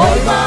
Oh.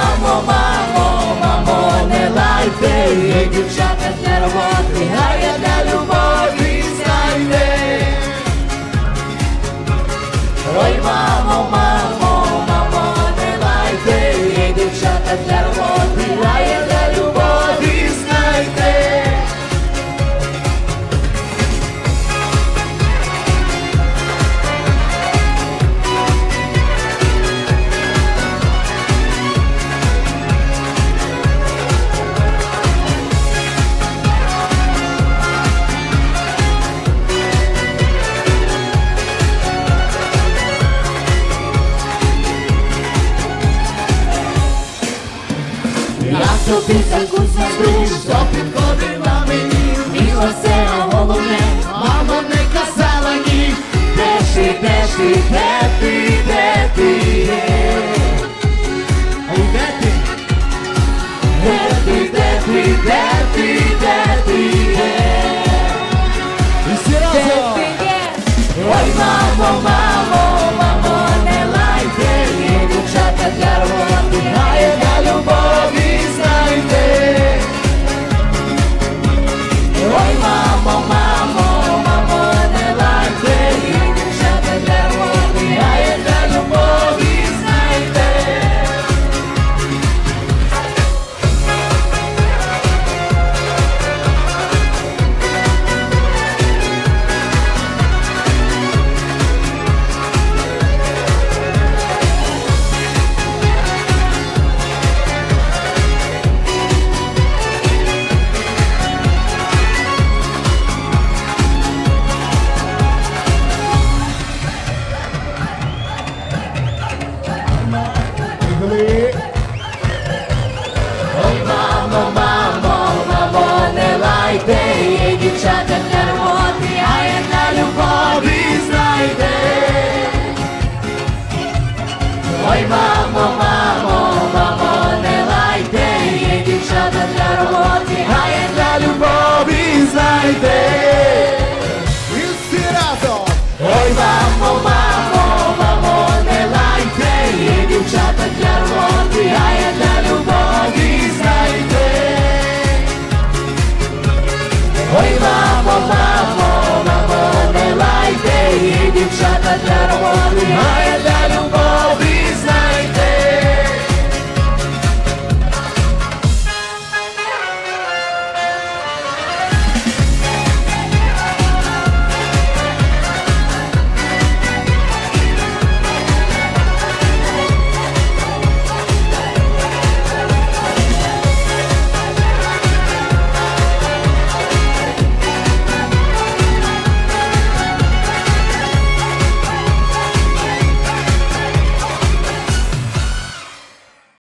собі закусь на струж, що підходить мені, Міло все головне, мама не казала ні, де ти, де ти, де ти, де ти є, де.